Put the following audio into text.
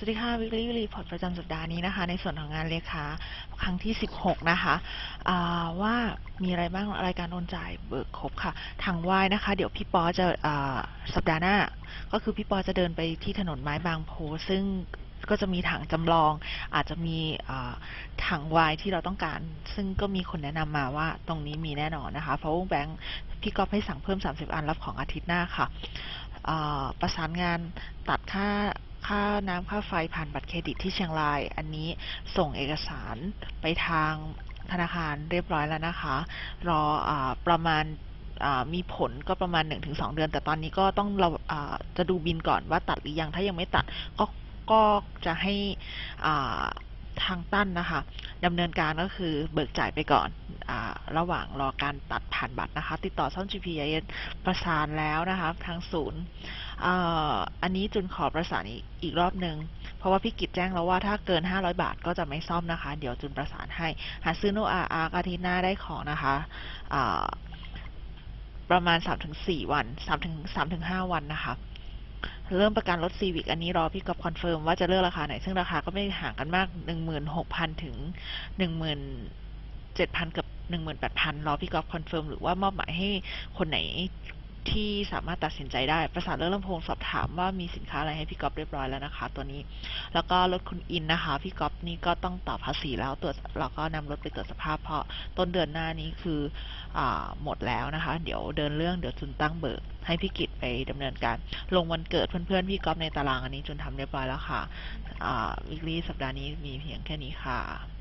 สวัสดีค่ะ Weekly Report ประจำสัปดาห์นี้นะคะ ในส่วนของงานเลขาครั้งที่ 16 นะคะว่ามีอะไรบ้างรายการโอนจ่ายเบิกครบค่ะ ทางวายนะคะ เดี๋ยวพี่ปอจะอ่าสัปดาห์หน้า ก็คือพี่ปอจะเดินไปที่ถนนไม้บางโพซึ่งก็จะมีถังจำลอง อาจจะมีถังวายที่เราต้องการ ซึ่งก็มีคนแนะนำมาว่าตรงนี้มีแน่นอนนะคะ เพราะว่าแบงค์พี่ก๊อฟให้สั่งเพิ่ม 30 อันรับของอาทิตย์หน้าค่ะประสานงานตัดค่า ค่าน้ำค่าไฟผ่านบัตรเครดิตที่เชียงราย อันนี้ส่งเอกสารไปทางธนาคารเรียบร้อยแล้วนะคะ รออประมาณมีผลก็ประมาณ 1-2 เดือน แต่ตอนนี้ก็ต้องเราจะดูบินก่อนว่าตัดหรือยัง ถ้ายังไม่ตัดก็ก็จะให้ทางตั้นนะคะดำเนินการก็คือเบิกจ่ายไปก่อน ระหว่างรอการตัดผ่านบัตรนะคะ ติดต่อซ่อม GPS ประสานแล้วนะคะทางศูนย์อันนี้จุนขอประสานอีกอีกรอบหนึ่งเพราะว่าพี่กิจแจ้งแล้วว่าถ้าเกิน 500 บาทก็จะไม่ซ่อมนะคะ เดี๋ยวจุนประสานให้ หาซื้อโนอาอาร์อาทิตย์หน้าได้ของนะคะประมาณ 3-4 วัน 3-5 วันนะคะเริ่มประกันรถซีวิกอันนี้รอพี่กอบคอนเฟิร์มว่าจะเลือกราคาไหน ซึ่งราคาก็ไม่ห่างกันมาก 16,000 ถึง 17,000กับ 18,000 รอพี่กอบคอนเฟิร์มหรือว่ามอบหมายให้คนไหนที่สามารถตัดสินใจได้ประสานเรื่องลำโพงสอบถามว่ามีสินค้าอะไรให้พี่ก๊อบเรียบร้อยแล้วนะคะ ตัวนี้ แล้วก็รถคุณอินนะคะ พี่ก๊อบนี่ก็ต้องต่อภาษีแล้วตรวจแล้วก็นำรถไปตรวจสภาพเพราะต้นเดือนหน้านี้คืออหมดแล้วนะคะ เดี๋ยวเดินเรื่องเดี๋ยวจุนตั้งเบิกให้พี่กิจไปดำเนินการ ลงวันเกิดเพื่อนๆพี่ก๊อฟในตารางอันนี้จุนทำเรียบร้อยแล้วค่ะวิกฤตสัปดาห์นี้มีเพียงแค่นี้ค่ะ